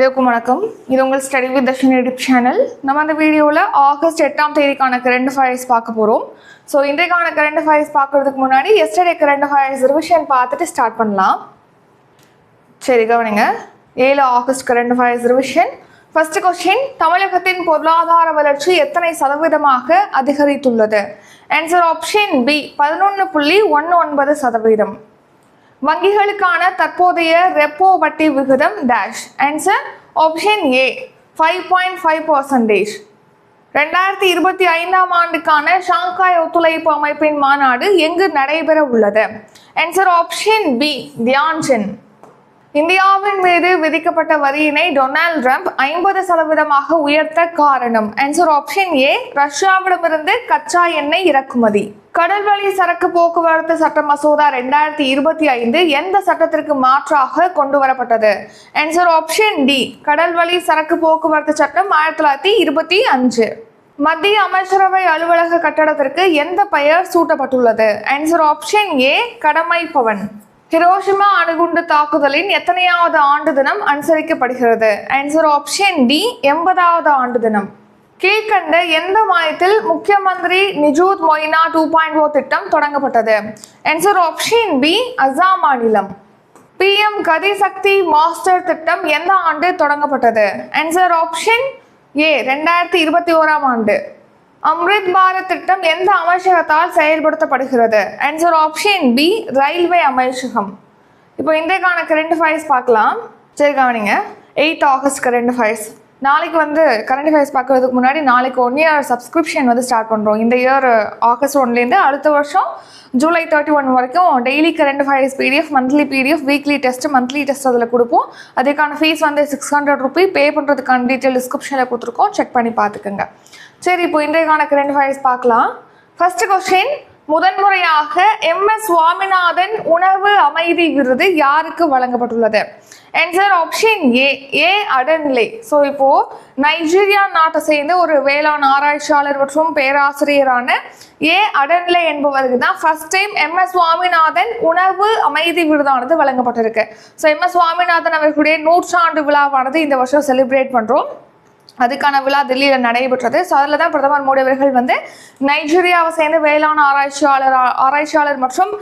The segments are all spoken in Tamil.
எல்லாருக்கும் வணக்கம். இது உங்கள் study with Darshan YouTube channel நம்ம அந்த வீடியோவில் ஆகஸ்ட் எட்டாம் தேதிக்கான கரண்ட் ஃபயர்ஸ் பார்க்க போகிறோம் ஸோ இன்றைக்கான கரண்ட் ஃபயர்ஸ் பார்க்கறதுக்கு முன்னாடி எஸ்டர்டே கரண்ட் ஃபயர்ஸ் ரிவிஷன் பார்த்துட்டு ஸ்டார்ட் பண்ணலாம். சரி கவனிங்க. ஏழு August current affairs revision first question தமிழகத்தின் பொருளாதார வளர்ச்சி எத்தனை சதவீதமாக அதிகரித்துள்ளது? ஆன்சர் ஆப்ஷன் பி பதினொன்று புள்ளி ஒன்று ஒன்பது சதவீதம். வங்கிகளுக்கான தற்போதைய ரெப்போ வட்டி விகிதம் dash answer option A five point five percentage ரெண்டாயிரத்தி இருபத்தி ஐந்தாம் ஆண்டுக்கான ஷாங்காய் ஒத்துழைப்பு அமைப்பின் மாநாடு எங்கு நடைபெற உள்ளது ஆன்சர் ஆப்ஷன் பி தியான்சன் இந்தியாவின் மீது விதிக்கப்பட்ட வரியினை டொனால்ட் ட்ரம்ப் ஐம்பது சதவீதமாக உயர்த்த காரணம். ஆன்சர் ஆப்ஷன் ஏ ரஷ்யாவிடமிருந்து கச்சா எண்ணெய் இறக்குமதி. கடல்வழி சரக்கு போக்குவரத்து சட்ட மசோதா ரெண்டாயிரத்தி இருபத்தி ஐந்து எந்த சட்டத்திற்கு மாற்றாக கொண்டு வரப்பட்டது ஆன்சர் ஆப்ஷன் டி கடல்வழி சரக்கு போக்குவரத்து சட்டம் ஆயிரத்தி தொள்ளாயிரத்தி இருபத்தி அஞ்சு. மத்திய அமைச்சரவை அலுவலக கட்டடத்திற்கு எந்த பெயர் சூட்டப்பட்டுள்ளது? ஆன்சர் ஆப்ஷன் ஏ கடமை பவன் ஹிரோஷிமா அணுகுண்டு தாக்குதலின் எத்தனையாவது ஆண்டு தினம் அனுசரிக்கப்படுகிறது? ஆன்சர் ஆப்ஷன் டி எண்பதாவது ஆண்டு தினம். கீழ்கண்ட எந்த மாதத்தில் முக்கியமந்திரி நிஜூத் மொய்னா டூ பாயிண்ட் ஓ திட்டம் தொடங்கப்பட்டது? ஆன்சர் ஆப்ஷன் பி அசாம் மாநிலம். பிஎம் கதிசக்தி மாஸ்டர் திட்டம் எந்த ஆண்டு தொடங்கப்பட்டது? ஆன்சர் ஆப்ஷன் ஏ ரெண்டாயிரத்தி இருபத்தி ஓராம் ஆண்டு. அம்ரித் பாரத் திட்டம் எந்த அமைச்சகத்தால் செயல்படுத்தப்படுகிறது? ஆன்சர் ஆப்ஷன் பி ரயில்வே அமைச்சகம். இப்போ இன்றைக்கான கரண்ட் ஃபைல்ஸ் பார்க்கலாம். சரி கவனிங்க. எயிட் ஆகஸ்ட் கரண்ட் ஃபைல்ஸ் நாளைக்கு வந்து கரண்ட் ஃபைல்ஸ் பார்க்கறதுக்கு முன்னாடி நாளைக்கு ஒன் இயர் சப்ஸ்கிரிப்ஷன் வந்து ஸ்டார்ட் பண்ணுறோம் இந்த இயர் ஆகஸ்ட் ஒன்லேருந்து அடுத்த வருஷம் ஜூலை தேர்ட்டி ஒன் வரைக்கும் daily current affairs PDF monthly PDF weekly test monthly test அதில் கொடுப்போம். அதுக்கான ஃபீஸ் வந்து சிக்ஸ் ஹண்ட்ரட் ருபி பே பண்ணுறதுக்கான டீட்டெயில் டிஸ்கிரிப்ஷனில் கொடுத்துருக்கோம். செக் பண்ணி பார்த்துக்கோங்க. சரி இப்போ இன்றைக்கான கரண்ட் ஃபயர்ஸ் பார்க்கலாம். ஃபர்ஸ்ட் கொஸ்டின் முதன்முறையாக எம் எஸ் சுவாமிநாதன் உணவு அமைதி விருது யாருக்கு வழங்கப்பட்டுள்ளது? Answer option A A Adenle so இப்போ நைஜீரியா நாட்டை சேர்ந்த ஒரு வேளாண் ஆராய்ச்சியாளர் மற்றும் பேராசிரியரான ஏ அடன்லே என்பவருக்கு தான் first time M S Swaminathan உணவு அமைதி விருதானது வழங்கப்பட்டிருக்கு. ஸோ எம் எஸ் சுவாமிநாதன் அவர்களுடைய நூற்றாண்டு விழாவானது இந்த வருஷம் செலிப்ரேட் பண்ணுறோம் அதுக்கான விழா தில்லியில் நடைபெற்றது. ஸோ அதில் தான் பிரதமர் மோடி அவர்கள் வந்து நைஜீரியாவை சேர்ந்த வேளாண் ஆராய்ச்சியாளர் ஆராய்ச்சியாளர் மற்றும்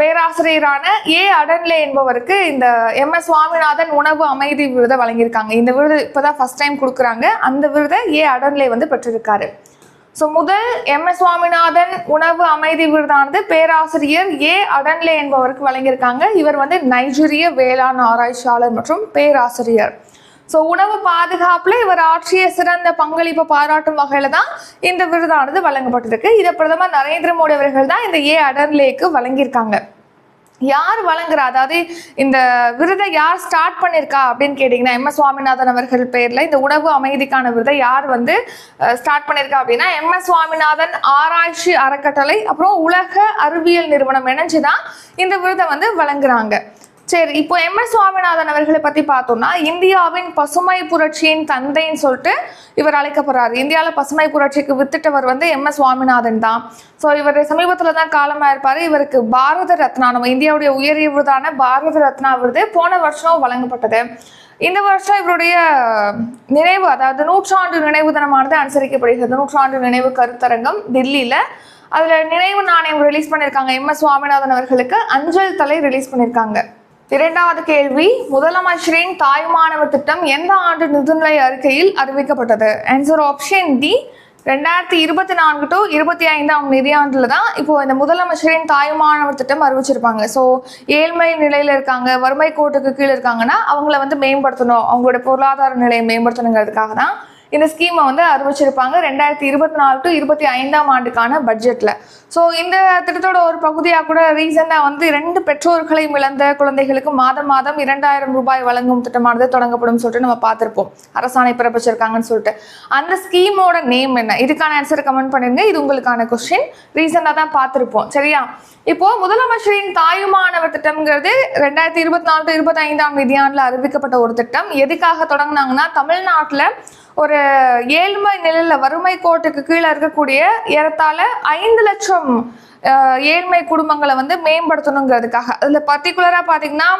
பேராசிரியரான ஏ. அடன்லே என்பவருக்கு இந்த எம். எஸ். சுவாமிநாதன் உணவு அமைதி விருதை வழங்கியிருக்காங்க. இந்த விருது இப்போ தான் ஃபர்ஸ்ட் டைம் கொடுக்குறாங்க. அந்த விருதை ஏ. அடன்லே வந்து பெற்றிருக்காரு. ஸோ முதல் எம். எஸ். சுவாமிநாதன் உணவு அமைதி விருதானது பேராசிரியர் ஏ. அடன்லே என்பவருக்கு வழங்கியிருக்காங்க. இவர் வந்து நைஜீரிய வேளாண் ஆராய்ச்சியாளர் மற்றும் பேராசிரியர். ஸோ உணவு பாதுகாப்புல இவர் ஆற்றிய சிறந்த பங்களிப்பை பாராட்டும் வகையில தான் இந்த விருதானது வழங்கப்பட்டிருக்கு. இதை பிரதமர் நரேந்திர மோடி அவர்கள் தான் இந்த ஏ அடர்லேக்கு வழங்கியிருக்காங்க. யார் வழங்குறா? அதாவது இந்த விருதை யார் ஸ்டார்ட் பண்ணியிருக்கா அப்படின்னு கேட்டிங்கன்னா எம். எஸ். சுவாமிநாதன் அவர்கள் பேரில் இந்த உணவு அமைதிக்கான விருதை யார் வந்து ஸ்டார்ட் பண்ணியிருக்கா அப்படின்னா எம். எஸ். சுவாமிநாதன் ஆராய்ச்சி அறக்கட்டளை அப்புறம் உலக அறிவியல் நிறுவனம் இணைஞ்சு தான் இந்த விருதை வந்து வழங்குறாங்க. சரி இப்போ எம் எஸ் சுவாமிநாதன் அவர்களை பத்தி பார்த்தோம்னா இந்தியாவின் பசுமை புரட்சியின் தந்தைன்னு சொல்லிட்டு இவர் அழைக்கப்படுறாரு. இந்தியாவில் பசுமை புரட்சிக்கு வித்திட்டவர் வந்து எம் எஸ் சுவாமிநாதன் தான். ஸோ இவர் சமீபத்தில் தான் காலமாக இருப்பார். இவருக்கு பாரத ரத்னா நம்ம இந்தியாவுடைய உயரிய விருதான பாரத ரத்னா விருது போன வருஷம் வழங்கப்பட்டது. இந்த வருஷம் இவருடைய நினைவு அதாவது நூற்றாண்டு நினைவு தினமானது அனுசரிக்கப்படுகிறது. நூற்றாண்டு நினைவு கருத்தரங்கம் டெல்லியில். அதில் நினைவு நாணயம் ரிலீஸ் பண்ணியிருக்காங்க எம் எஸ் சுவாமிநாதன் அவர்களுக்கு அஞ்சல் தலை ரிலீஸ் பண்ணியிருக்காங்க இரண்டாவது கேள்வி முதலமைச்சரின் தாய்மானவர் திட்டம் எந்த ஆண்டு நிதிநிலை அறிக்கையில் அறிவிக்கப்பட்டது? ஆன்சர் ஆப்ஷன் டி ரெண்டாயிரத்தி இருபத்தி நான்கு டு இருபத்தி ஐந்தாம் நிதியாண்டில் தான் இப்போ இந்த முதலமைச்சரின் தாய்மானவர் திட்டம் அறிவிச்சிருப்பாங்க. ஸோ ஏழ்மை நிலையில் இருக்காங்க வறுமை கோட்டுக்கு கீழே இருக்காங்கன்னா அவங்கள வந்து மேம்படுத்தணும். அவங்களோட பொருளாதார நிலையை மேம்படுத்தணுங்கிறதுக்காக தான் இந்த ஸ்கீமை வந்து அறிவிச்சிருப்பாங்க ரெண்டாயிரத்தி இருபத்தி நாலு டு இருபத்தி ஐந்தாம் ஆண்டுக்கான பட்ஜெட்டில் ஸோ இந்த திட்டத்தோட ஒரு பகுதியாக கூட ரீசெண்டாக வந்து ரெண்டு பெற்றோர்களையும் இழந்த குழந்தைகளுக்கு மாதம் மாதம் இரண்டாயிரம் ரூபாய் வழங்கும் திட்டமானது தொடங்கப்படும் சொல்லிட்டு நம்ம பார்த்துருப்போம். அரசாணை பிறப்பிச்சிருக்காங்கன்னு சொல்லிட்டு. அந்த ஸ்கீமோட நேம் என்ன? இதுக்கான ஆன்சர் கமெண்ட் பண்ணிருங்க. இது உங்களுக்கான கொஸ்டின் ரீசெண்டாக தான் பார்த்துருப்போம். சரியா? இப்போ முதலமைச்சரின் தாயுமானவர் திட்டம்ங்கிறது ரெண்டாயிரத்தி இருபத்தி நாலு டு இருபத்தி ஐந்தாம் நிதியாண்டில் அறிவிக்கப்பட்ட ஒரு திட்டம். எதுக்காக தொடங்கினாங்கன்னா தமிழ்நாட்டில் ஒரு ஏழ்மை நிலையில் வறுமை கோட்டுக்கு கீழே இருக்கக்கூடிய ஏறத்தாழ ஐந்து லட்சம் ஏழ்மை குடும்பங்களை வந்து மேம்படுத்தணுங்கிறதுக்காக. அதில் பர்டிகுலராக பார்த்தீங்கன்னா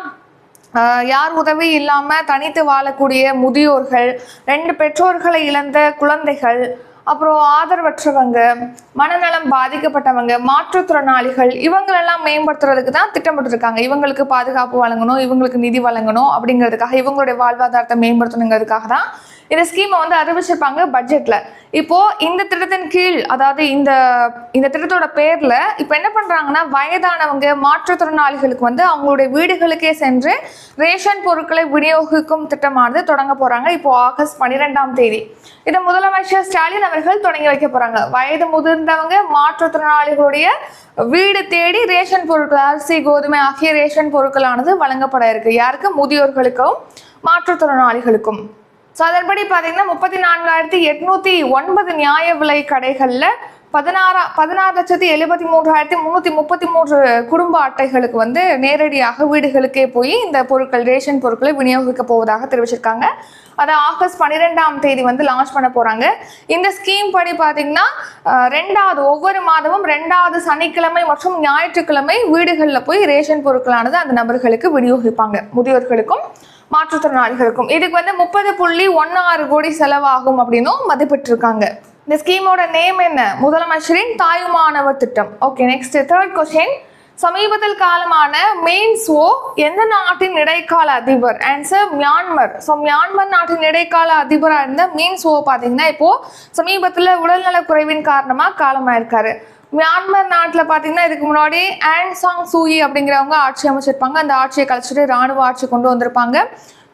யார் உதவி இல்லாமல் தனித்து வாழக்கூடிய முதியோர்கள் ரெண்டு பெற்றோர்களை இழந்த குழந்தைகள் அப்புறம் ஆதரவற்றவங்க மனநலம் பாதிக்கப்பட்டவங்க மாற்றுத்திறனாளிகள் இவங்களெல்லாம் மேம்படுத்துறதுக்கு தான் திட்டமிட்டிருக்காங்க. இவங்களுக்கு பாதுகாப்பு வழங்கணும் இவங்களுக்கு நிதி வழங்கணும் அப்படிங்கிறதுக்காக இவங்களுடைய வாழ்வாதாரத்தை மேம்படுத்தணுங்கிறதுக்காக தான் இந்த ஸ்கீமை வந்து அறிவிச்சிருப்பாங்க பட்ஜெட்ல இப்போ இந்த திட்டத்தின் கீழ் அதாவது இந்த இந்த திட்டத்தோட பேர்ல இப்போ என்ன பண்றாங்கன்னா வயதானவங்க மாற்றுத்திறனாளிகளுக்கு வந்து அவங்களுடைய வீடுகளுக்கே சென்று ரேஷன் பொருட்களை விநியோகிக்கும் திட்டமானது தொடங்க போறாங்க. இப்போ ஆகஸ்ட் பன்னிரெண்டாம் தேதி. இதை முதலமைச்சர் ஸ்டாலின் அவர்கள் தொடங்கி வைக்க போறாங்க. வயது முதிர்ந்தவங்க மாற்றுத்திறனாளிகளுடைய வீடு தேடி ரேஷன் பொருட்கள் அரிசி கோதுமை ஆகிய ரேஷன் பொருட்களானது வழங்கப்பட இருக்கு. யாருக்கு முதியோர்களுக்கும் மாற்றுத்திறனாளிகளுக்கும். ஸோ அதன்படி பார்த்தீங்கன்னா முப்பத்தி நான்காயிரத்தி எட்நூத்தி ஒன்பது நியாய விலை கடைகளில் பதினாறா பதினாறு லட்சத்தி எழுபத்தி மூன்றாயிரத்தி முந்நூற்றி முப்பத்தி மூன்று குடும்ப அட்டைகளுக்கு வந்து நேரடியாக வீடுகளுக்கே போய் இந்த பொருட்கள் ரேஷன் பொருட்களை விநியோகிக்க போவதாக தெரிவிச்சிருக்காங்க. அதை ஆகஸ்ட் பன்னிரெண்டாம் தேதி வந்து லான்ச் பண்ண போகிறாங்க இந்த ஸ்கீம் படி பார்த்திங்கன்னா ரெண்டாவது ஒவ்வொரு மாதமும் ரெண்டாவது சனிக்கிழமை மற்றும் ஞாயிற்றுக்கிழமை வீடுகளில் போய் ரேஷன் பொருட்களானது அந்த நபர்களுக்கு விநியோகிப்பாங்க. முதியோர்களுக்கும் மாற்றுத்திறனாளிகளுக்கும். இதுக்கு வந்து முப்பது புள்ளி ஒன்று ஆறு கோடி செலவாகும் அப்படின்னும் மதிப்பிட்டிருக்காங்க. இந்த ஸ்கீமோட நேம் என்ன? முதலமைச்சரின் தாயுமானவர் திட்டம். ஓகே நெக்ஸ்ட் தேர்ட் கொஸ்டின் சமீபத்தில் காலமான மெயின்ஸ்வோ எந்த நாட்டின் இடைக்கால அதிபர்? ஆன்சர் மியான்மர் ஸோ மியான்மர் நாட்டின் இடைக்கால அதிபராக இருந்த மீன்ஸ்வோ பார்த்தீங்கன்னா இப்போ சமீபத்தில் உடல்நலக் குறைவின் காரணமாக காலமாயிருக்காரு. மியான்மர் நாட்டில் பார்த்தீங்கன்னா இதுக்கு முன்னாடி ஆன் சாங் சூயி அப்படிங்கிறவங்க ஆட்சி அமைச்சிருப்பாங்க. அந்த ஆட்சியை கழிச்சிட்டு ராணுவ ஆட்சி கொண்டு வந்திருப்பாங்க.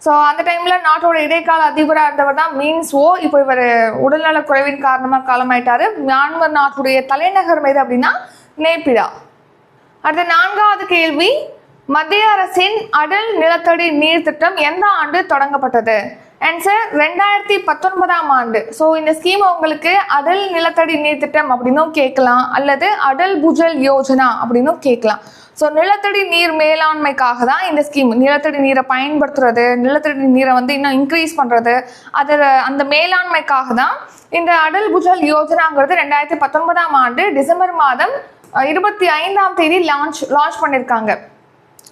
ஸோ அந்த டைமில் நாட்டோட இடைக்கால அதிபராக இருந்தவர் தான் மீன்ஸ்வோ இப்போ இவர் உடல்நலக் குறைவின் காரணமாக காலமாயிட்டார். மியான்மர் நாட்டுடைய தலைநகர் எது அப்படின்னா நேபிடா அடுத்த நான்காவது கேள்வி. மத்திய அரசின் அடல் நிலத்தடி நீர் திட்டம் எந்த ஆண்டு தொடங்கப்பட்டது? ஆன்சர் ரெண்டாயிரத்தி பத்தொன்பதாம் ஆண்டு. ஸோ இந்த ஸ்கீம் உங்களுக்கு அடல் நிலத்தடி நீர் திட்டம் அப்படின்னும் கேட்கலாம் அல்லது அடல் புஜல் யோஜனா அப்படின்னும் கேட்கலாம். ஸோ நிலத்தடி நீர் மேலாண்மைக்காக தான் இந்த ஸ்கீம் நிலத்தடி நீரை பயன்படுத்துறது நிலத்தடி நீரை வந்து இன்னும் இன்க்ரீஸ் பண்ணுறது அதில் அந்த மேலாண்மைக்காக தான் இந்த அடல் புஜல் யோஜனாங்கிறது ரெண்டாயிரத்தி பத்தொன்பதாம் ஆண்டு டிசம்பர் மாதம் இருபத்தி ஐந்தாம் தேதி லான்ச் லான்ச் பண்ணியிருக்காங்க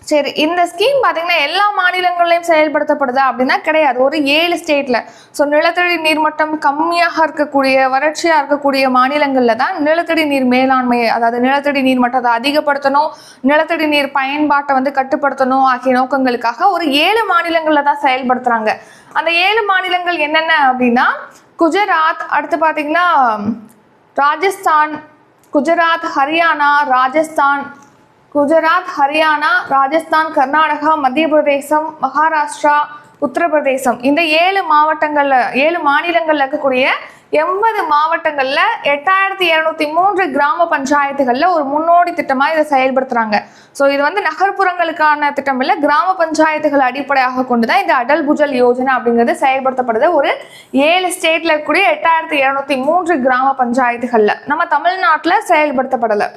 சரி இந்த ஸ்கீம் பார்த்தீங்கன்னா எல்லா மாநிலங்களையும் செயல்படுத்தப்படுதா அப்படின்னா கிடையாது. ஒரு ஏழு ஸ்டேட்டில் ஸோ நிலத்தடி நீர்மட்டம் கம்மியாக இருக்கக்கூடிய வறட்சியாக இருக்கக்கூடிய மாநிலங்களில் தான் நிலத்தடி நீர் மேலாண்மை அதாவது நிலத்தடி நீர் மட்டத்தை அதிகப்படுத்தணும் நிலத்தடி நீர் பயன்பாட்டை வந்து கட்டுப்படுத்தணும் ஆகிய நோக்கங்களுக்காக ஒரு ஏழு மாநிலங்களில் தான் செயல்படுத்துகிறாங்க அந்த ஏழு மாநிலங்கள் என்னென்ன அப்படின்னா குஜராத் அடுத்து பார்த்தீங்கன்னா ராஜஸ்தான் குஜராத் ஹரியானா ராஜஸ்தான் குஜராத் ஹரியானா ராஜஸ்தான் கர்நாடகா மத்திய பிரதேசம் மகாராஷ்டிரா உத்தரப்பிரதேசம். இந்த ஏழு மாவட்டங்களில் ஏழு மாநிலங்களில் இருக்கக்கூடிய எண்பது மாவட்டங்களில் எட்டாயிரத்தி இரநூத்தி மூன்று கிராம பஞ்சாயத்துகளில் ஒரு முன்னோடி திட்டமாக இதை செயல்படுத்துகிறாங்க ஸோ இது வந்து நகர்ப்புறங்களுக்கான திட்டம் இல்லை கிராம பஞ்சாயத்துகள் அடிப்படையாக கொண்டு தான் இந்த அடல் புஜல் யோஜனா அப்படிங்கிறது செயல்படுத்தப்படுது. ஒரு ஏழு ஸ்டேட்டில் இருக்கக்கூடிய எட்டாயிரத்தி இரநூத்தி மூன்று கிராம பஞ்சாயத்துகளில். நம்ம தமிழ்நாட்டில் செயல்படுத்தப்படலை.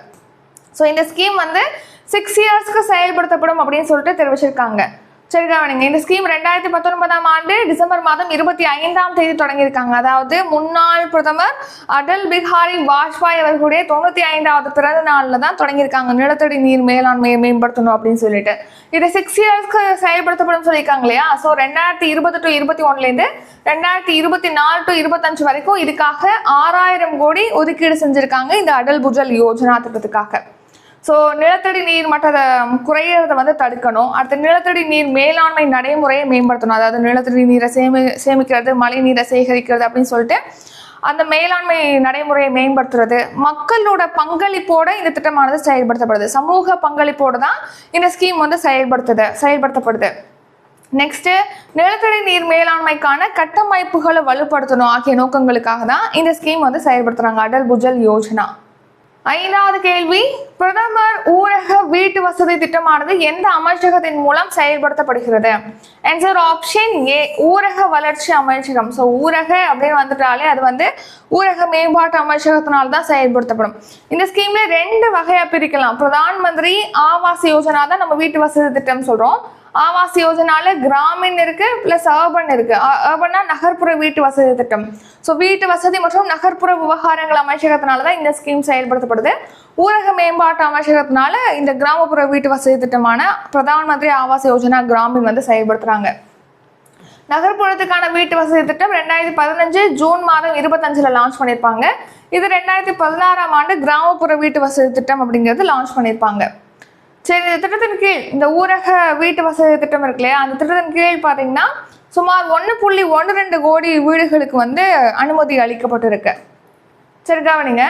ஸோ இந்த ஸ்கீம் வந்து சிக்ஸ் இயர்ஸ்க்கு செயல்படுத்தப்படும் அப்படின்னு சொல்லிட்டு தெரிவிச்சிருக்காங்க. சரி கவனிங்க இந்த ஸ்கீம் ரெண்டாயிரத்தி பத்தொன்பதாம் ஆண்டு டிசம்பர் மாதம் இருபத்தி ஐந்தாம் தேதி தொடங்கியிருக்காங்க. அதாவது முன்னாள் பிரதமர் அடல் பிஹாரி வாஜ்பாய் அவர்களுடைய தொண்ணூற்றி ஐந்தாவது பிறந்த நாளில் தான் தொடங்கியிருக்காங்க. நிலத்தடி நீர் மேலாண்மையை மேம்படுத்தணும் அப்படின்னு சொல்லிட்டு. இது சிக்ஸ் இயர்ஸ்க்கு செயல்படுத்தப்படும் சொல்லியிருக்காங்க இல்லையா? ஸோ ரெண்டாயிரத்தி இருபது டு இருபத்தி ஒன்றுலேருந்து ரெண்டாயிரத்தி இருபத்தி நாலு டு இருபத்தஞ்சு வரைக்கும் இதுக்காக ஆறாயிரம் கோடி ஒதுக்கீடு செஞ்சுருக்காங்க இந்த அடல் புஜல் யோஜனா திட்டத்துக்காக. ஸோ நிலத்தடி நீர் மட்டத்தை குறையிறத வந்து தடுக்கணும். அடுத்து நிலத்தடி நீர் மேலாண்மை நடைமுறையை மேம்படுத்தணும். அதாவது நிலத்தடி நீரை சேமி சேமிக்கிறது மழை நீரை சேகரிக்கிறது அப்படின்னு சொல்லிட்டு அந்த மேலாண்மை நடைமுறையை மேம்படுத்துறது. மக்களோட பங்களிப்போட இந்த திட்டமானது செயல்படுத்தப்படுது. சமூக பங்களிப்போடு தான் இந்த ஸ்கீம் வந்து செயல்படுத்துது செயல்படுத்தப்படுது. நெக்ஸ்ட் நிலத்தடி நீர் மேலாண்மைக்கான கட்டமைப்புகளை வலுப்படுத்தணும் ஆகிய நோக்கங்களுக்காக தான் இந்த ஸ்கீம் வந்து செயல்படுத்துறாங்க. அடல் புஜல் யோஜனா. ஐந்தாவது கேள்வி பிரதமர் ஊரக வீட்டு வசதி திட்டமானது எந்த அமைச்சகத்தின் மூலம் செயல்படுத்தப்படுகிறது? ஆன்சர் ஆப்ஷன் ஏ ஊரக வளர்ச்சி அமைச்சகம். ஸோ ஊரக அப்படின்னு வந்துட்டாலே அது வந்து ஊரக மேம்பாட்டு அமைச்சகத்தினால் தான் செயல்படுத்தப்படும். இந்த ஸ்கீம்ல ரெண்டு வகையா பிரிக்கலாம். பிரதான் மந்திரி ஆவாஸ் யோஜனா தான் நம்ம வீட்டு வசதி திட்டம் சொல்றோம். ஆவாஸ் யோஜனால கிராமின் இருக்கு பிளஸ் அர்பன் இருக்கு. அர்பன்னா நகர்ப்புற வீட்டு வசதி திட்டம். ஸோ வீட்டு வசதி மற்றும் நகர்ப்புற விவகாரங்கள் அமைச்சகத்தினால தான் இந்த ஸ்கீம் செயல்படுத்தப்படுது. ஊரக மேம்பாட்டு அமைச்சகத்தினால இந்த கிராமப்புற வீட்டு வசதி திட்டமான பிரதான் மந்திரி ஆவாஸ் யோஜனா கிராமின் வந்து செயல்படுத்துறாங்க. நகர்ப்புறத்துக்கான வீட்டு வசதி திட்டம் ரெண்டாயிரத்தி பதினஞ்சு ஜூன் மாதம் இருபத்தஞ்சுல லான்ச் பண்ணியிருப்பாங்க இது ரெண்டாயிரத்தி பதினாறாம் ஆண்டு கிராமப்புற வீட்டு வசதி திட்டம் அப்படிங்கிறது லான்ச் பண்ணியிருப்பாங்க சரி இந்த திட்டத்தின் கீழ் இந்த ஊரக வீட்டு வசதி திட்டம் இருக்கு இல்லையா? அந்த திட்டத்தின் கீழ் பார்த்தீங்கன்னா சுமார் ஒன்று புள்ளி ஒன்று ரெண்டு கோடி வீடுகளுக்கு வந்து அனுமதி அளிக்கப்பட்டிருக்கு. சரி கவனிங்க.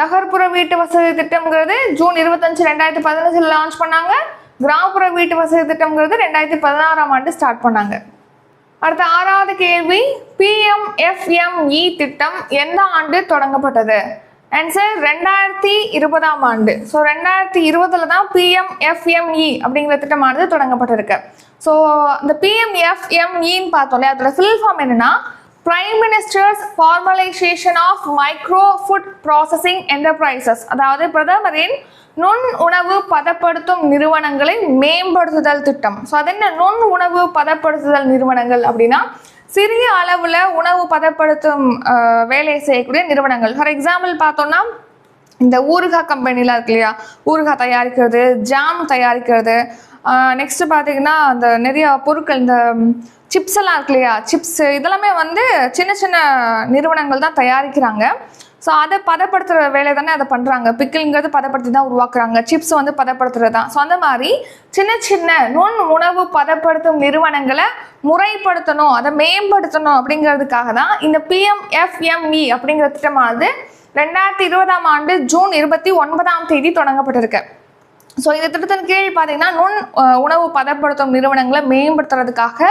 நகர்ப்புற வீட்டு வசதி திட்டம்ங்கிறது ஜூன் இருபத்தஞ்சு ரெண்டாயிரத்தி பதினஞ்சில் லான்ச் பண்ணாங்க. கிராமப்புற வீட்டு வசதி திட்டம்ங்கிறது ரெண்டாயிரத்தி பதினாறாம் ஆண்டு ஸ்டார்ட் பண்ணாங்க. அடுத்த ஆறாவது கேள்வி பிஎம்எஃப்எம்இ திட்டம் எந்த ஆண்டு தொடங்கப்பட்டது? அண்ட் சார் ரெண்டாயிரத்தி இருபதாம் ஆண்டு. ஸோ ரெண்டாயிரத்தி இருபதுல தான் பிஎம்எஃப்எம்இ அப்படிங்கிற திட்டமானது தொடங்கப்பட்டிருக்கு. ஸோ இந்த பிஎம்எஃப்எம்இன்னு பார்த்தோம்ல அதோட ஃபில் ஃபார்ம் என்னன்னா prime minister's formalisation of micro food processing enterprises அதாவது பிரதமரின் நுண் உணவு பதப்படுத்தும் நிறுவனங்களை மேம்படுத்துதல் திட்டம். ஸோ அது என்ன நுண் உணவு பதப்படுத்துதல் நிறுவனங்கள் அப்படின்னா சிறிய அளவில் உணவு பதப்படுத்தும் வேலையை செய்யக்கூடிய நிறுவனங்கள். ஃபார் எக்ஸாம்பிள் பார்த்தோம்னா இந்த ஊறுகாய் கம்பெனிலாம் இருக்கு இல்லையா? ஊறுகாய் தயாரிக்கிறது ஜாம் தயாரிக்கிறது. நெக்ஸ்ட் பார்த்தீங்கன்னா அந்த நிறைய பொருட்கள் இந்த சிப்ஸ் எல்லாம் இருக்கு இல்லையா? சிப்ஸ் இதெல்லாமே வந்து சின்ன சின்ன நிறுவனங்கள் தான் தயாரிக்கிறாங்க. ஸோ அதை பதப்படுத்துகிற வேலை தானே அதை பண்ணுறாங்க பிக்கிள்ங்கிறது பதப்படுத்தி தான் உருவாக்குறாங்க. சிப்ஸ் வந்து பதப்படுத்துறது தான் ஸோ அந்த மாதிரி சின்ன சின்ன நுண் உணவு பதப்படுத்தும் நிறுவனங்களை முறைப்படுத்தணும் அதை மேம்படுத்தணும் அப்படிங்கிறதுக்காக தான் இந்த பிஎம்எஃப்எம்இ அப்படிங்கிற திட்டமானது ரெண்டாயிரத்தி இருபதாம் ஆண்டு ஜூன் இருபத்தி ஒன்பதாம் தேதி தொடங்கப்பட்டிருக்கு. ஸோ இந்த திட்டத்தின் கீழ் பார்த்தீங்கன்னா நுண் உணவு பதப்படுத்தும் நிறுவனங்களை மேம்படுத்துறதுக்காக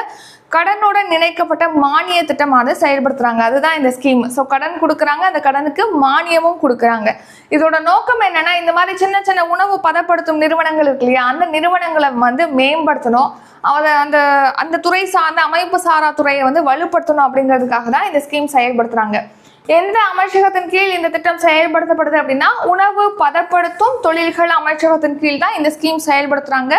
கடனுடன் இணைக்கப்பட்ட மானிய திட்டமானது செயல்படுத்துறாங்க. அதுதான் இந்த ஸ்கீம் ஸோ கடன் கொடுக்குறாங்க. அந்த கடனுக்கு மானியமும் கொடுக்குறாங்க. இதோட நோக்கம் என்னன்னா இந்த மாதிரி சின்ன சின்ன உணவு பதப்படுத்தும் நிறுவனங்கள் இருக்கு இல்லையா? அந்த நிறுவனங்களை வந்து மேம்படுத்தணும். அதை அந்த அந்த துறை சார்ந்த அமைப்பு சாரா துறையை வந்து வலுப்படுத்தணும் அப்படிங்கிறதுக்காக தான் இந்த ஸ்கீம் செயல்படுத்துறாங்க. எந்த அமைச்சகத்தின் கீழ் இந்த திட்டம் செயல்படுத்தப்படுது அப்படின்னா உணவு பதப்படுத்தும் தொழில்கள் அமைச்சகத்தின் கீழ் தான் இந்த ஸ்கீம் செயல்படுத்துறாங்க.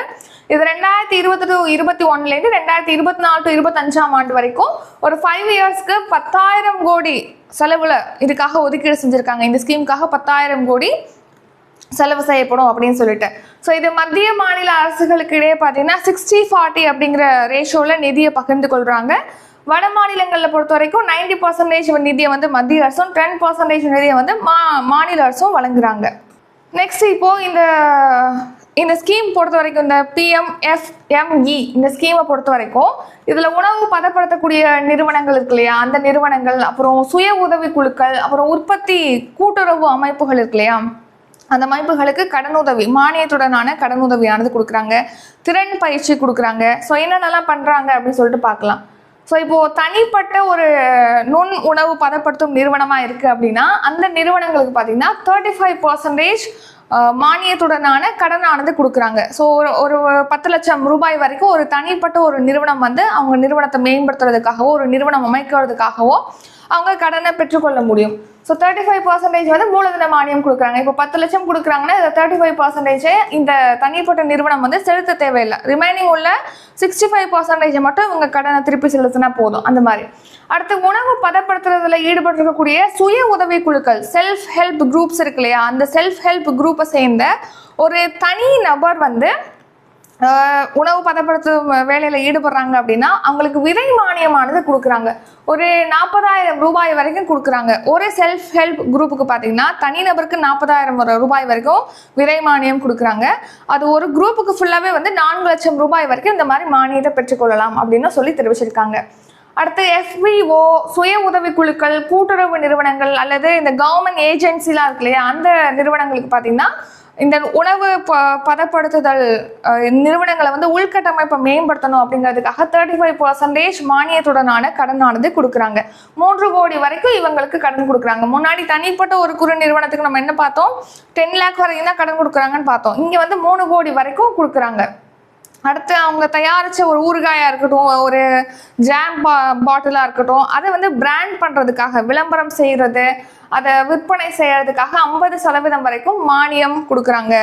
இது ரெண்டாயிரத்தி இருபத்தி டூ இருபத்தி ஒன்னுலேருந்து ரெண்டாயிரத்தி இருபத்தி நாலு டு இருபத்தஞ்சாம் ஆண்டு வரைக்கும் ஒரு ஃபைவ் இயர்ஸ்க்கு பத்தாயிரம் கோடி செலவில் இதுக்காக ஒதுக்கீடு செஞ்சுருக்காங்க. இந்த ஸ்கீமுக்காக பத்தாயிரம் கோடி செலவு செய்யப்படும் அப்படின்னு சொல்லிட்டு. ஸோ இது மத்திய மாநில அரசுகளுக்கு இடையே பார்த்தீங்கன்னா சிக்ஸ்டி ஃபார்ட்டி அப்படிங்கிற ரேஷியோவில் நிதியை பகிர்ந்து கொள்கிறாங்க வட மாநிலங்களில் பொறுத்த வரைக்கும் நைன்டி பர்சன்டேஜ் நிதியை வந்து மத்திய அரசும் டென் பர்சன்டேஜ் நிதியை வந்து மா மாநில அரசும் வழங்குறாங்க. நெக்ஸ்ட் இப்போ இந்த இந்த ஸ்கீம் பொறுத்த வரைக்கும் இந்த பிஎம்எஃப்எம்இ இந்த ஸ்கீமை பொறுத்த வரைக்கும் இதில் உணவு பதப்படுத்தக்கூடிய நிறுவனங்கள் இருக்கு இல்லையா? அந்த நிறுவனங்கள் அப்புறம் சுய உதவி குழுக்கள் அப்புறம் உற்பத்தி கூட்டுறவு அமைப்புகள் இருக்கு இல்லையா? அந்த அமைப்புகளுக்கு கடனுதவி மானியத்துடனான கடனுதவியானது கொடுக்குறாங்க. திறன் பயிற்சி கொடுக்குறாங்க. ஸோ என்னென்னலாம் பண்ணுறாங்க அப்படின்னு சொல்லிட்டு பார்க்கலாம். ஸோ இப்போது தனிப்பட்ட ஒரு நுண் உணவு பதப்படுத்தும் நிறுவனமாக இருக்குது அப்படின்னா அந்த நிறுவனங்களுக்கு பார்த்தீங்கன்னா தேர்ட்டி ஃபைவ் பர்சன்டேஜ் மானியத்துடனான கடனானது கொடுக்குறாங்க. ஸோ ஒரு ஒரு பத்து லட்சம் ரூபாய் வரைக்கும் ஒரு தனிப்பட்ட ஒரு நிறுவனம் வந்து அவங்க நிறுவனத்தை மேம்படுத்துறதுக்காகவோ ஒரு நிறுவனம் அமைக்கிறதுக்காகவோ அவங்க கடனை பெற்றுக்கொள்ள முடியும். ஸோ தேர்ட்டி ஃபைவ் பர்சன்டேஜ் வந்து மூலதன மானியம் கொடுக்குறாங்க. இப்போ பத்து லட்சம் கொடுக்குறாங்கன்னா இந்த தேர்ட்டி ஃபைவ் பர்சன்டேஜ் இந்த தனிப்பட்ட நிறுவனம் வந்து செலுத்த தேவையில்லை. ரிமைனிங் உள்ள சிக்ஸ்டி ஃபைவ் பர்சன்டேஜை மட்டும் இவங்க கடனை திருப்பி செலுத்தினா போதும். அந்த மாதிரி. அடுத்து உணவு பதப்படுத்துறதுல ஈடுபட்டிருக்கக்கூடிய சுய உதவி குழுக்கள் செல்ஃப் ஹெல்ப் குரூப்ஸ் இருக்கு இல்லையா? அந்த செல்ஃப் ஹெல்ப் குரூப்பை சேர்ந்த ஒரு தனி நபர் வந்து உணவு பதப்படுத்தும் வேலையில் ஈடுபடுறாங்க அப்படின்னா அவங்களுக்கு விதை மானியமானது கொடுக்குறாங்க. ஒரு நாற்பதாயிரம் ரூபாய் வரைக்கும் கொடுக்குறாங்க. ஒரு செல்ஃப் ஹெல்ப் குரூப்புக்கு பார்த்தீங்கன்னா தனிநபருக்கு நாற்பதாயிரம் ரூபாய் வரைக்கும் விதை மானியம் கொடுக்குறாங்க. அது ஒரு குரூப்புக்கு ஃபுல்லாகவே வந்து நான்கு லட்சம் ரூபாய் வரைக்கும் இந்த மாதிரி மானியத்தை பெற்றுக்கொள்ளலாம் அப்படின்னு சொல்லி தெரிவிச்சிருக்காங்க. அடுத்து எஃபிஓ சுய உதவி குழுக்கள் கூட்டுறவு நிறுவனங்கள் அல்லது இந்த கவர்மெண்ட் ஏஜென்சிலாம் இருக்கு இல்லையா அந்த நிறுவனங்களுக்கு பார்த்தீங்கன்னா இந்த உணவு ப பதப்படுத்துதல் நிறுவனங்களை வந்து உள்கட்டமைப்பை மேம்படுத்தணும் அப்படிங்கிறதுக்காக தேர்ட்டி ஃபைவ் பர்சன்டேஜ் மானியத்துடனான கடனானது கொடுக்குறாங்க. மூன்று கோடி வரைக்கும் இவங்களுக்கு கடன் கொடுக்குறாங்க. முன்னாடி தனிப்பட்ட ஒரு குறு நிறுவனத்துக்கு நம்ம என்ன பார்த்தோம்? டென் லேக் வரைக்கும் தான் கடன் கொடுக்குறாங்கன்னு பார்த்தோம். இங்கே வந்து மூணு கோடி வரைக்கும் கொடுக்குறாங்க. அடுத்து அவங்க தயாரித்த ஒரு ஊறுகாயாக இருக்கட்டும் ஒரு ஜாம் பா பாட்டிலாக இருக்கட்டும் அதை வந்து பிராண்ட் பண்ணுறதுக்காக விளம்பரம் செய்கிறது அதை விற்பனை செய்யறதுக்காக ஐம்பது சதவீதம் வரைக்கும் மானியம் கொடுக்குறாங்க.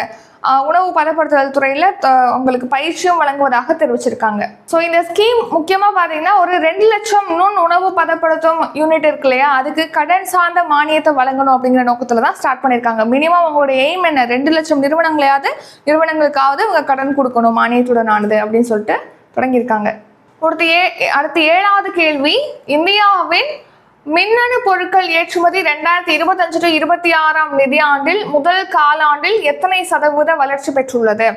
உணவு பதப்படுத்துதல் துறையில் உங்களுக்கு பயிற்சியும் வழங்குவதாக தெரிவிச்சிருக்காங்க. ஸோ இந்த ஸ்கீம் முக்கியமாக பார்த்தீங்கன்னா ஒரு ரெண்டு லட்சம் நுண் உணவு பதப்படுத்தும் யூனிட் இருக்கு இல்லையா? அதுக்கு கடன் சார்ந்த மானியத்தை வழங்கணும் அப்படிங்கிற நோக்கத்தில் தான் ஸ்டார்ட் பண்ணியிருக்காங்க மினிமம் உங்களுடைய எய்ம் என்ன? ரெண்டு லட்சம் நிறுவனங்களையாவது நிறுவனங்களுக்காவது உங்க கடன் கொடுக்கணும் மானியத்துடனானது அப்படின்னு சொல்லிட்டு தொடங்கியிருக்காங்க. அடுத்து ஏ அடுத்து ஏழாவது கேள்வி இந்தியாவின் மின்னணு பொருட்கள் ஏற்றுமதி இரண்டாயிரத்தி இருபத்தஞ்சு டு இருபத்தி ஆறாம் நிதியாண்டில் முதல் காலாண்டில் எத்தனை சதவீத வளர்ச்சி பெற்றுள்ளது?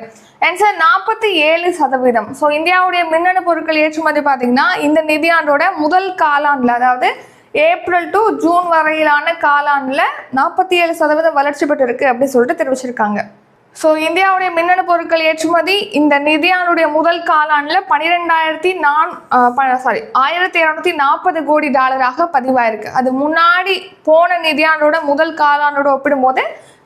ஆன்சர் நாற்பத்தி ஏழு சதவீதம். ஸோ இந்தியாவுடைய மின்னணு பொருட்கள் ஏற்றுமதி பார்த்தீங்கன்னா இந்த நிதியாண்டோட முதல் காலாண்டில் அதாவது ஏப்ரல் டு ஜூன் வரையிலான காலாண்டில் நாற்பத்தி ஏழு சதவீதம் வளர்ச்சி பெற்றிருக்கு அப்படின்னு சொல்லிட்டு தெரிவிச்சிருக்காங்க. ஸோ இந்தியாவுடைய மின்னணு பொருட்கள் ஏற்றுமதி இந்த நிதியானுடைய முதல் காலாண்டில் பன்னிரெண்டாயிரத்தி நான் சாரி ஆயிரத்தி இரநூத்தி நாற்பது கோடி டாலராக பதிவாயிருக்கு. அது முன்னாடி போன நிதியாண்டோட முதல் காலாண்டோட ஒப்பிடும்போது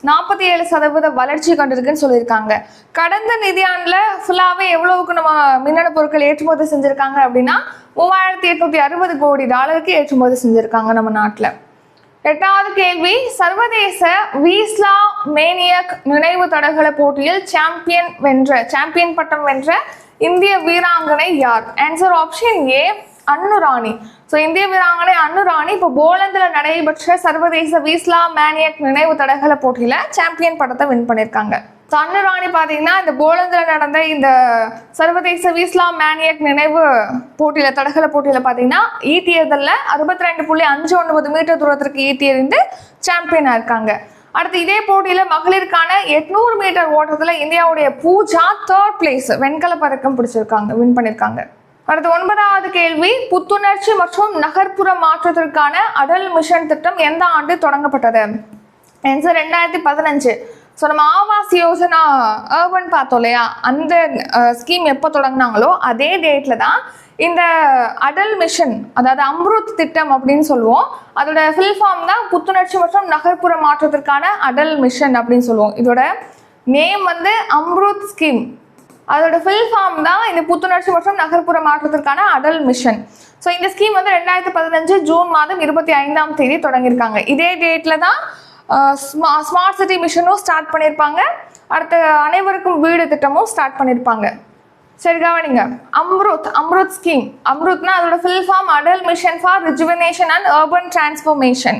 நாற்பத்தி ஏழு சதவீத வளர்ச்சி கண்டிருக்குன்னு சொல்லியிருக்காங்க. கடந்த நிதியாண்டில் ஃபுல்லாகவே எவ்வளவுக்கு நம்ம மின்னணு பொருட்கள் ஏற்றுமதி செஞ்சுருக்காங்க அப்படின்னா மூவாயிரத்தி எட்நூற்றி அறுபது கோடி டாலருக்கு ஏற்றுமதி செஞ்சுருக்காங்க நம்ம நாட்டில். எட்டாவது கேள்வி சர்வதேச வீஸ்லா மேனியக் நினைவு தடகள போட்டியில் சாம்பியன் வென்ற சாம்பியன் பட்டம் வென்ற இந்திய வீராங்கனை யார்? Answer option A Annu Rani. So இந்திய வீராங்கனை அன்னுராணி இப்போ போலந்தில் நடைபெற்ற சர்வதேச வீஸ்லா மேனியக் நினைவு தடகள போட்டியில் சாம்பியன் பட்டத்தை வின் பண்ணியிருக்காங்க. சன்னராணி பார்த்தீங்கன்னா இந்த போலந்தில் நடந்த இந்த சர்வதேச வீஸ்லா மேனியக் நினைவு போட்டியில் தடகள போட்டியில் பார்த்தீங்கன்னா ஈட்டியதில் அறுபத்தி ரெண்டு புள்ளி அஞ்சு ஒன்பது மீட்டர் தூரத்திற்கு ஈட்டி எறிந்து சாம்பியனாக இருக்காங்க. அடுத்து இதே போட்டியில் மகளிருக்கான எட்நூறு மீட்டர் ஓட்டத்தில் இந்தியாவுடைய பூஜா தேர்ட் பிளேஸ் வெண்கல பதக்கம் பிடிச்சிருக்காங்க வின் பண்ணியிருக்காங்க அடுத்து ஒன்பதாவது கேள்வி புத்துணர்ச்சி மற்றும் நகர்ப்புற மாற்றத்திற்கான அடல் மிஷன் திட்டம் எந்த ஆண்டு தொடங்கப்பட்டது? ஆன்சர் ரெண்டாயிரத்தி பதினஞ்சு. ஸோ நம்ம ஆவாஸ் யோஜனா ஏர்பன் பார்த்தோம் இல்லையா அந்த ஸ்கீம் எப்போ தொடங்கினாங்களோ அதே டேட்டில் தான் இந்த அடல் மிஷன் அதாவது அம்ருத் திட்டம் அப்படின்னு சொல்லுவோம். அதோட ஃபில் ஃபார்ம் தான் புத்துணர்ச்சி மற்றும் நகர்ப்புற மாற்றத்திற்கான அடல் மிஷன் அப்படின்னு சொல்லுவோம். இதோட நேம் வந்து அம்ருத் ஸ்கீம் அதோட ஃபில் ஃபார்ம் தான் இந்த புத்துணர்ச்சி மற்றும் நகர்ப்புற மாற்றத்திற்கான அடல் மிஷன் ஸோ இந்த ஸ்கீம் வந்து ரெண்டாயிரத்தி பதினஞ்சு ஜூன் மாதம் இருபத்தி ஐந்தாம் தேதி தொடங்கியிருக்காங்க. இதே டேட்டில் தான் ஸ்மா ஸ்மார்ட் சிட்டி மிஷனும் ஸ்டார்ட் பண்ணியிருப்பாங்க அடுத்து அனைவருக்கும் வீடு திட்டமும் ஸ்டார்ட் பண்ணியிருப்பாங்க சரி கவனிங்க. அம்ருத் அம்ருத் ஸ்கீம் அம்ருத்னா அதோட full form Atal mission for rejuvenation and urban transformation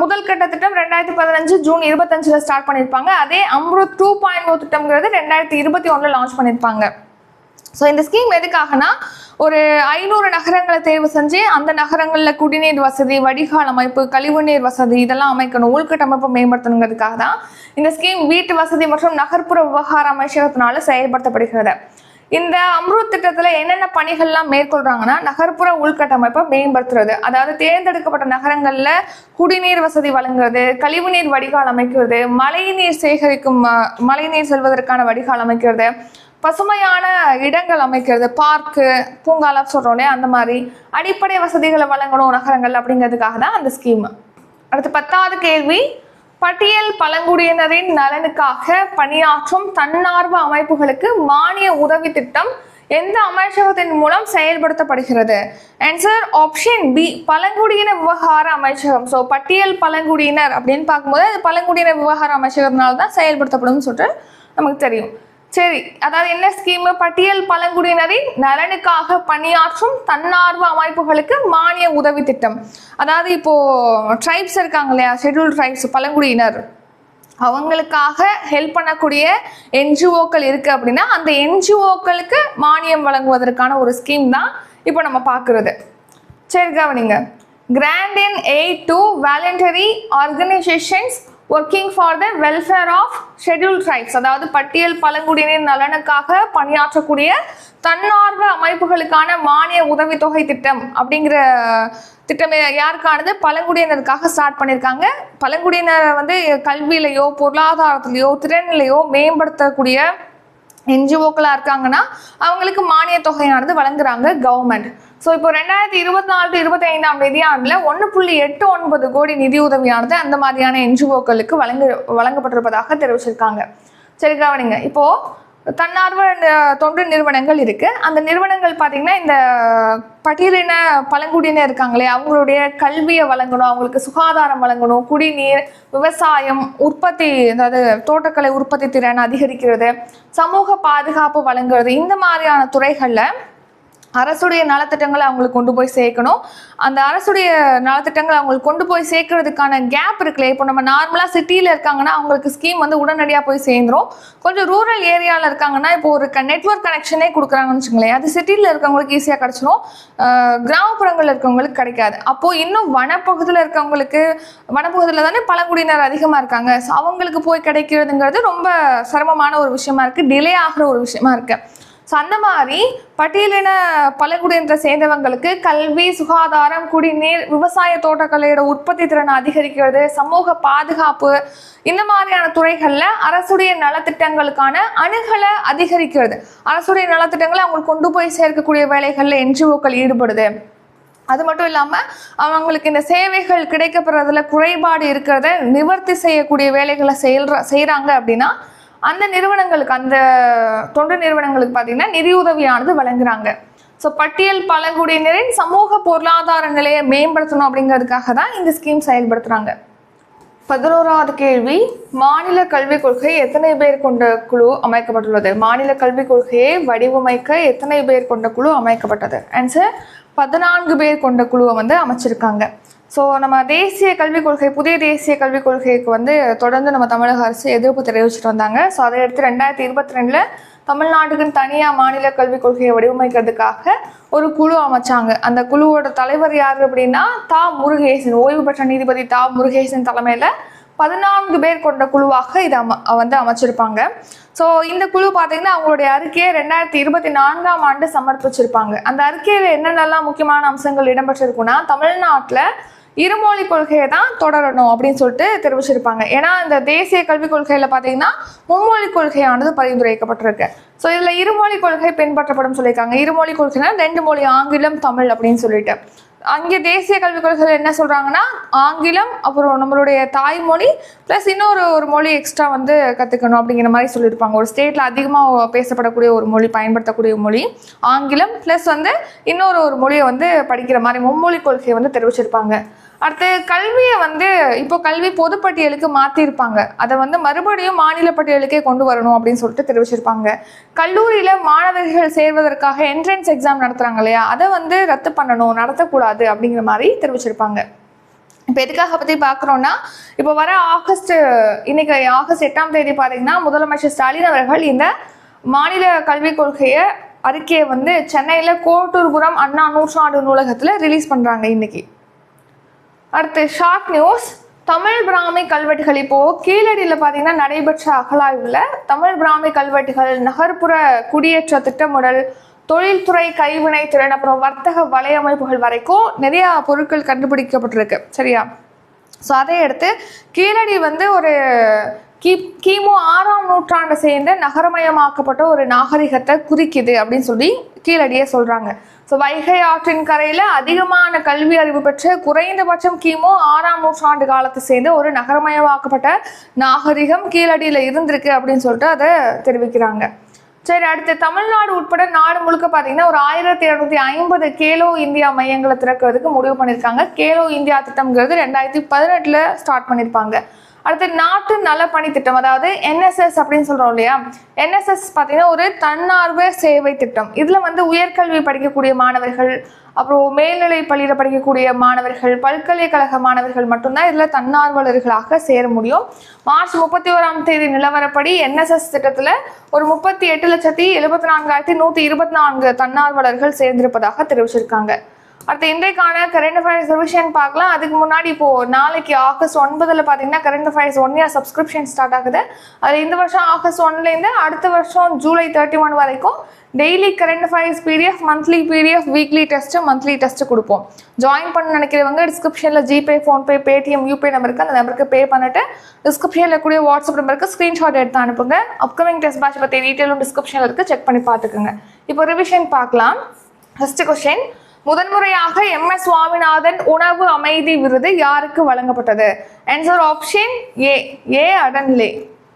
முதல் கட்ட திட்டம் ரெண்டாயிரத்தி பதினஞ்சு ஜூன் இருபத்தஞ்சில் ஸ்டார்ட் பண்ணியிருப்பாங்க அதே அம்ருத் டூ பாயிண்ட் ஓ திட்டம்ங்கிறது ரெண்டாயிரத்தி இருபத்தி ஒன்றில் லான்ச் பண்ணியிருப்பாங்க ஸோ இந்த ஸ்கீம் எதுக்காகனா ஒரு ஐநூறு நகரங்களை தேர்வு செஞ்சு அந்த நகரங்களில் குடிநீர் வசதி வடிகால் அமைப்பு கழிவுநீர் வசதி இதெல்லாம் அமைக்கணும் உள்கட்டமைப்பை மேம்படுத்தணுங்கிறதுக்காக தான் இந்த ஸ்கீம் வீட்டு வசதி மற்றும் நகர்ப்புற விவகார அமைச்சகத்தினால செயல்படுத்தப்படுகிறது. இந்த அம்ருத் திட்டத்தில் என்னென்ன பணிகள்லாம் மேற்கொள்கிறாங்கன்னா நகர்ப்புற உள்கட்டமைப்பை மேம்படுத்துறது. அதாவது தேர்ந்தெடுக்கப்பட்ட நகரங்களில் குடிநீர் வசதி வழங்குறது கழிவுநீர் வடிகால் அமைக்கிறது மழைநீர் சேகரிக்கும் மழைநீர் செல்வதற்கான வடிகால் அமைக்கிறது பசுமையான இடங்கள் அமைக்கிறது. பார்க்கு பூங்காலாம் சொல்கிறோம் இல்லையா அந்த மாதிரி அடிப்படை வசதிகளை வழங்கணும் நகரங்கள் அப்படிங்கிறதுக்காக தான் அந்த ஸ்கீம் அடுத்து பத்தாவது கேள்வி பட்டியல் பழங்குடியினரின் நலனுக்காக பணியாற்றும் தன்னார்வ அமைப்புகளுக்கு மானிய உதவி திட்டம் எந்த அமைச்சகத்தின் மூலம் செயல்படுத்தப்படுகிறது? ஆன்சர் ஆப்ஷன் பி பழங்குடியின விவகார அமைச்சகம். ஸோ பட்டியல் பழங்குடியினர் அப்படின்னு பார்க்கும்போது அது பழங்குடியின விவகார அமைச்சகத்தினால தான் செயல்படுத்தப்படும்னு சொல்லிட்டு நமக்கு தெரியும். சரி அதாவது என்ன ஸ்கீம் பட்டியல் பழங்குடியினரின் நலனுக்காக பணியாற்றும் தன்னார்வ அமைப்புகளுக்கு மானிய உதவி திட்டம். அதாவது இப்போ ட்ரைப்ஸ் இருக்காங்க இல்லையா? ஷெட்யூல் ட்ரைப்ஸ் பழங்குடியினர். அவங்களுக்காக ஹெல்ப் பண்ணக்கூடிய என்ஜிஓக்கள் இருக்குது அப்படின்னா அந்த என்ஜிஓக்களுக்கு மானியம் வழங்குவதற்கான ஒரு ஸ்கீம் தான் இப்போ நம்ம பார்க்குறது. சரி கவனிங்க. Grant in aid to voluntary organisations working for the welfare of schedule tribes அதாவது பட்டியல் பழங்குடியினர் நலனுக்காக பணியாற்றக்கூடிய தன்னார்வ அமைப்புகளுக்கான மானிய உதவித்தொகை திட்டம் அப்படிங்கிற திட்டம் யாருக்கானது? பழங்குடியினருக்காக ஸ்டார்ட் பண்ணியிருக்காங்க. பழங்குடியினரை வந்து கல்வியிலையோ பொருளாதாரத்திலையோ திறனிலையோ மேம்படுத்தக்கூடிய என்ஜிஓக்களாக இருக்காங்கன்னா அவங்களுக்கு மானிய தொகையானது வழங்குறாங்க கவர்மெண்ட் ஸோ இப்போ ரெண்டாயிரத்தி இருபத்தி நாலு இருபத்தி ஐந்தாம் நிதியாண்டில் ஒன்று புள்ளி எட்டு ஒன்பது கோடி நிதியுதவியானது அந்த மாதிரியான என்ஜிஓக்களுக்கு வழங்க வழங்கப்பட்டிருப்பதாக தெரிவிச்சிருக்காங்க. சரி கவனிங்க. இப்போ தன்னார்வ ந- தொண்டு நிறுவனங்கள் இருக்கு. அந்த நிறுவனங்கள் பார்த்தீங்கன்னா இந்த பட்டியலின பழங்குடியினர் இருக்காங்களே அவங்களுடைய கல்வியை வழங்கணும் அவங்களுக்கு சுகாதாரம் வழங்கணும் குடிநீர் விவசாயம் உற்பத்தி அதாவது தோட்டக்கலை உற்பத்தி திறன் அதிகரிக்கிறது சமூக பாதுகாப்பு வழங்குறது இந்த மாதிரியான துறைகளில் அரசுடைய நலத்திட்டங்களை அவங்களுக்கு கொண்டு போய் சேர்க்கணும். அந்த அரசுடைய நலத்திட்டங்களை அவங்களுக்கு கொண்டு போய் சேர்க்கறதுக்கான கேப் இருக்குல்ல. இப்போ நம்ம நார்மலாக சிட்டியில் இருக்காங்கன்னா அவங்களுக்கு ஸ்கீம் வந்து உடனடியாக போய் சேர்ந்துரும். கொஞ்சம் ரூரல் ஏரியாவில் இருக்காங்கன்னா இப்போ ஒரு நெட்வொர்க் கனெக்ஷனே கொடுக்குறாங்கன்னு வச்சுங்களேன் அது சிட்டியில் இருக்கவங்களுக்கு ஈஸியாக கிடச்சிரும். கிராமப்புறங்களில் இருக்கவங்களுக்கு கிடைக்காது. அப்போது இன்னும் வனப்பகுதியில் இருக்கவங்களுக்கு வனப்பகுதியில் தானே பழங்குடியினர் அதிகமாக இருக்காங்க. ஸோ அவங்களுக்கு போய் கிடைக்கிறதுங்கிறது ரொம்ப சிரமமான ஒரு விஷயமா இருக்குது டிலே ஆகிற ஒரு விஷயமா இருக்குது ஸோ அந்த மாதிரி பட்டியலின பழங்குடியினத்தை சேர்ந்தவங்களுக்கு கல்வி சுகாதாரம் குடிநீர் விவசாய தோட்டக்கலையோட உற்பத்தி திறனை அதிகரிக்கிறது சமூக பாதுகாப்பு இந்த மாதிரியான துறைகளில் அரசுடைய நலத்திட்டங்களுக்கான அணுகலை அதிகரிக்கிறது. அரசுடைய நலத்திட்டங்களை அவங்களுக்கு கொண்டு போய் சேர்க்கக்கூடிய வேலைகளில் என்ஜிஓக்கள் ஈடுபடுது. அது மட்டும் இல்லாமல் அவங்களுக்கு இந்த சேவைகள் கிடைக்கப்படுறதுல குறைபாடு இருக்கிறத நிவர்த்தி செய்யக்கூடிய வேலைகளை செயல் செய்கிறாங்க அப்படின்னா அந்த நிறுவனங்களுக்கு அந்த தொண்டு நிறுவனங்களுக்கு பார்த்தீங்கன்னா நிதியுதவியானது வழங்குறாங்க. ஸோ பட்டியல் பழங்குடியினரின் சமூக பொருளாதார நிலையை மேம்படுத்தணும் அப்படிங்கிறதுக்காக தான் இந்த ஸ்கீம் செயல்படுத்துகிறாங்க பதினோராவது கேள்வி மாநில கல்விக் கொள்கை எத்தனை பேர் கொண்ட குழு அமைக்கப்பட்டுள்ளது? மாநில கல்விக் கொள்கையை வடிவமைக்க எத்தனை பேர் கொண்ட குழு அமைக்கப்பட்டது? ஆன்சர் பதினான்கு பேர் கொண்ட குழுவை வந்து அமைச்சிருக்காங்க. ஸோ நம்ம தேசிய கல்விக் கொள்கை புதிய தேசிய கல்விக் கொள்கைக்கு வந்து தொடர்ந்து நம்ம தமிழக அரசு எதிர்ப்பு தெரிவிச்சிட்டு வந்தாங்க. ஸோ அதை அடுத்து ரெண்டாயிரத்தி இருபத்தி ரெண்டில் தமிழ்நாட்டுக்குன்னு தனியாக மாநில கல்விக் கொள்கையை வடிவமைக்கிறதுக்காக ஒரு குழு அமைச்சாங்க. அந்த குழுவோட தலைவர் யார் அப்படின்னா தா. முருகேசன். ஓய்வு பெற்ற நீதிபதி தா. முருகேசன் தலைமையில் பதினான்கு பேர் கொண்ட குழுவாக இதை அம வந்து அமைச்சிருப்பாங்க. ஸோ இந்த குழு பார்த்தீங்கன்னா அவங்களுடைய அறிக்கையை ரெண்டாயிரத்தி இருபத்தி நான்காம் ஆண்டு சமர்ப்பிச்சிருப்பாங்க. அந்த அறிக்கையில் என்னென்னலாம் முக்கியமான அம்சங்கள் இடம்பெற்றிருக்குன்னா தமிழ்நாட்டில் இருமொழி கொள்கையை தான் தொடரணும் அப்படின்னு சொல்லிட்டு தெரிவிச்சிருப்பாங்க. ஏன்னா இந்த தேசிய கல்விக் கொள்கையில் பார்த்தீங்கன்னா மும்மொழி கொள்கையானது பரிந்துரைக்கப்பட்டிருக்கு. ஸோ இதில் இருமொழி கொள்கை பின்பற்றப்படும் சொல்லியிருக்காங்க. இருமொழி கொள்கைனா ரெண்டு மொழி ஆங்கிலம் தமிழ் அப்படின்னு சொல்லிட்டு. அங்கே தேசிய கல்விக் கொள்கையில் என்ன சொல்கிறாங்கன்னா ஆங்கிலம் அப்புறம் நம்மளுடைய தாய்மொழி ப்ளஸ் இன்னொரு ஒரு மொழி எக்ஸ்ட்ரா வந்து கற்றுக்கணும் அப்படிங்கிற மாதிரி சொல்லியிருப்பாங்க. ஒரு ஸ்டேட்டில் அதிகமாக பேசப்படக்கூடிய ஒரு மொழி பயன்படுத்தக்கூடிய மொழி ஆங்கிலம் ப்ளஸ் வந்து இன்னொரு ஒரு மொழியை வந்து படிக்கிற மாதிரி மும்மொழி கொள்கையை வந்து தெரிவிச்சிருப்பாங்க. அடுத்து கல்வியை வந்து இப்போ கல்வி பொதுப்பட்டியலுக்கு மாற்றிருப்பாங்க அதை வந்து மறுபடியும் மாநில பட்டியலுக்கே கொண்டு வரணும் அப்படின்னு சொல்லிட்டு தெரிவிச்சிருப்பாங்க. கல்லூரியில் மாணவர்கள் சேர்வதற்காக என்ட்ரன்ஸ் எக்ஸாம் நடத்துகிறாங்க இல்லையா? அதை வந்து ரத்து பண்ணணும் நடத்தக்கூடாது அப்படிங்கிற மாதிரி தெரிவிச்சிருப்பாங்க. இப்போ எதுக்காக பற்றி பார்க்குறோன்னா இப்போ வர ஆகஸ்ட் இன்னைக்கு ஆகஸ்ட் எட்டாம் தேதி பார்த்தீங்கன்னா முதலமைச்சர் ஸ்டாலின் அவர்கள் இந்த மாநில கல்விக் கொள்கையை அறிக்கையை வந்து சென்னையில் கோட்டூர்புரம் அண்ணா நூற்றாண்டு நூலகத்தில் ரிலீஸ் பண்ணுறாங்க இன்னைக்கு. அடுத்து ஷார்ட் நியூஸ் தமிழ் பிராமி கல்வெட்டுகள் இப்போது கீழடியில் பார்த்தீங்கன்னா நடைபெற்ற அகலாய்வில் தமிழ் பிராமி கல்வெட்டுகள் நகர்ப்புற குடியேற்ற திட்டமிடல் தொழில்துறை கைவினை திறன் அப்புறம் வர்த்தக வலையமைப்புகள் வரைக்கும் நிறையா பொருட்கள் கண்டுபிடிக்கப்பட்டிருக்கு. சரியா? ஸோ அதை எடுத்து கீழடி வந்து ஒரு கி கிமு ஆறாம் நூற்றாண்டை சேர்ந்த நகரமயமாக்கப்பட்ட ஒரு நாகரிகத்தை குறிக்குது அப்படின்னு சொல்லி கீழடியே சொல்கிறாங்க ஸோ வைகை ஆற்றின் கரையில் அதிகமான கல்வி அறிவு பெற்ற குறைந்தபட்சம் கிமு ஆறாம் நூற்றாண்டு காலத்தை சேர்ந்த ஒரு நகரமயமாக்கப்பட்ட நாகரிகம் கீழடியில் இருந்திருக்கு அப்படின்னு சொல்லிட்டு அதை தெரிவிக்கிறாங்க. சரி அடுத்து தமிழ்நாடு உட்பட நாடு முழுக்க பார்த்தீங்கன்னா ஒரு ஆயிரத்தி இரநூத்தி ஐம்பது கேலோ இந்தியா மையங்களை திறக்கிறதுக்கு முடிவு பண்ணியிருக்காங்க. கேலோ இந்தியா திட்டம்ங்கிறது ரெண்டாயிரத்தி பதினெட்டில் ஸ்டார்ட் பண்ணியிருப்பாங்க. அடுத்து நாட்டு நலப்பணி திட்டம் அதாவது என்எஸ்எஸ் அப்படின்னு சொல்கிறோம் இல்லையா? என்எஸ்எஸ் பார்த்தீங்கன்னா ஒரு தன்னார்வ சேவை திட்டம். இதில் வந்து உயர்கல்வி படிக்கக்கூடிய மாணவர்கள் அப்புறம் மேல்நிலை பள்ளியில் படிக்கக்கூடிய மாணவர்கள் பல்கலைக்கழக மாணவர்கள் மட்டும்தான் இதில் தன்னார்வலர்களாக சேர முடியும். மார்ச் முப்பத்தி ஓராம் தேதி நிலவரப்படி என்எஸ்எஸ் திட்டத்தில் ஒரு முப்பத்தி எட்டு லட்சத்தி எழுபத்தி நான்காயிரத்தி நூற்றி இருபத்தி நான்கு தன்னார்வலர்கள் சேர்ந்திருப்பதாக தெரிவிச்சிருக்காங்க. அடுத்து இன்றைக்கான கரண்ட் அஃபேர்ஸ் ரிவிஷன் பார்க்கலாம். அதுக்கு முன்னாடி இப்போ நாளைக்கு ஆகஸ்ட் ஒன்பதில் பார்த்தீங்கன்னா current affairs one year subscription start ஆகுது. அது இந்த வருஷம் ஆகஸ்ட் ஒன்லேருந்து அடுத்த வருஷம் ஜூலை தேர்ட்டி ஒன் வரைக்கும் daily current affairs PDF monthly PDF weekly test monthly test கொடுப்போம். ஜாயின் பண்ண நினைக்கிறவங்க டிஸ்கிரிப்ஷனில் ஜிபே ஃபோன்பே பேடிஎம் யூபே நம்பருக்கு அந்த நம்பருக்கு பே பண்ணிட்டு டிஸ்கிரிப்ஷனில் கூடிய வாட்ஸ்அப் நம்பருக்கு ஸ்க்ரீன்ஷாட் எடுத்து அனுப்புங்க. அப்கமிங் டெஸ்ட் பேட்ச் பற்றி டீட்டெயிலும் டிஸ்கிரிப்ஷனில் இருக்குது செக் பண்ணி பார்த்துக்குங்க. இப்போ ரிவிஷன் பார்க்கலாம். ஃபர்ஸ்ட் கொஸ்டின் முதன்முறையாக எம் எஸ் சுவாமிநாதன் உணவு அமைதி விருது யாருக்கு வழங்கப்பட்டது? ஆன்சர் ஆப்ஷன் ஏ ஏ அடன்லே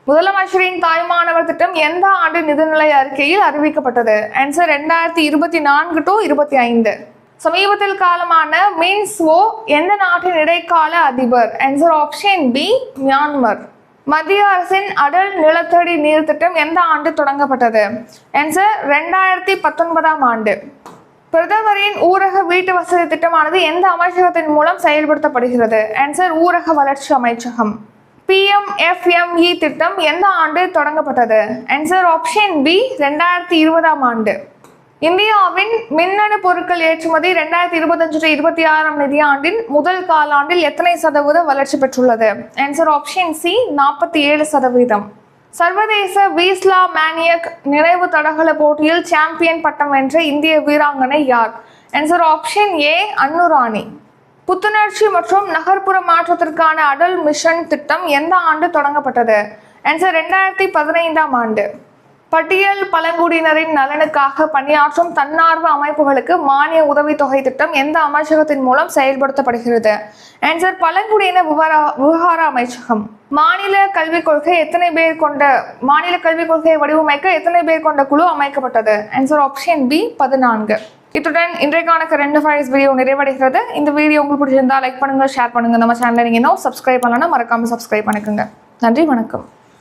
முதலமைச்சரின் தாய்மானவர் திட்டம் எந்த ஆண்டு நிதிநிலை அறிக்கையில் அறிவிக்கப்பட்டது? ஆன்சர் ரெண்டாயிரத்தி இருபத்தி நான்கு டு இருபத்தி ஐந்து. சமீபத்தில் காலமான மின்ஸ்வோ எந்த நாட்டின் இடைக்கால அதிபர்? Answer option B Myanmar. மத்திய அரசின் அடல் நிலத்தடி நீர் திட்டம் எந்த ஆண்டு தொடங்கப்பட்டது? ஆன்சர் ரெண்டாயிரத்தி பத்தொன்பதாம் ஆண்டு. பிரதமரின் ஊரக வீட்டு வசதி திட்டமானது எந்த அமைச்சகத்தின் மூலம் செயல்படுத்தப்படுகிறது? ஆன்சர் ஊரக வளர்ச்சி அமைச்சகம். பிஎம்எஃப்எம்இ திட்டம் எந்த ஆண்டு தொடங்கப்பட்டது? ஆன்சர் ஆப்ஷன் பி ரெண்டாயிரத்தி இருபதாம் ஆண்டு. இந்தியாவின் மின்னணு பொருட்கள் ஏற்றுமதி ரெண்டாயிரத்தி இருபத்தஞ்சு டு இருபத்தி ஆறாம் நிதியாண்டின் முதல் காலாண்டில் எத்தனை சதவீத வளர்ச்சி பெற்றுள்ளது? ஆன்சர் ஆப்ஷன் சி நாற்பத்தி ஏழு சதவீதம். சர்வதேச வீஸ்லா மேனியக் நிறைவு தடகள போட்டியில் சாம்பியன் பட்டம் வென்ற இந்திய வீராங்கனை யார்? Answer option A Annu Rani. புத்துணர்ச்சி மற்றும் நகர்ப்புற மாற்றத்திற்கான அடல் மிஷன் திட்டம் எந்த ஆண்டு தொடங்கப்பட்டது? ஆன்சர் ரெண்டாயிரத்தி பதினைந்தாம் ஆண்டு. பட்டியல் பழங்குடியினரின் நலனுக்காக பணியாற்றும் தன்னார்வ அமைப்புகளுக்கு மானிய உதவித்தொகை திட்டம் எந்த அமைச்சகத்தின் மூலம் செயல்படுத்தப்படுகிறது? ஆன்சர் பழங்குடியின விவகார விவகார அமைச்சகம். மாநில கல்விக் கொள்கை எத்தனை பேர் கொண்ட மாநில கல்விக் கொள்கையை வடிவமைக்க எத்தனை பேர் கொண்ட குழு அமைக்கப்பட்டது? ஆன்சர் ஆப்ஷன் பி பதினான்கு. இத்துடன் இன்றைக்கான கரண்ட் அஃபேர்ஸ் வீடியோ நிறைவடைகிறது. இந்த வீடியோ உங்களுக்கு பிடிச்சிருந்தா லைக் பண்ணுங்க ஷேர் பண்ணுங்க. நம்ம சேனலை நீங்கள் இன்னும் சப்ஸ்கிரைப் பண்ணலன்னா மறக்காம சப்ஸ்கிரைப் பண்ணிக்கோங்க. நன்றி வணக்கம்.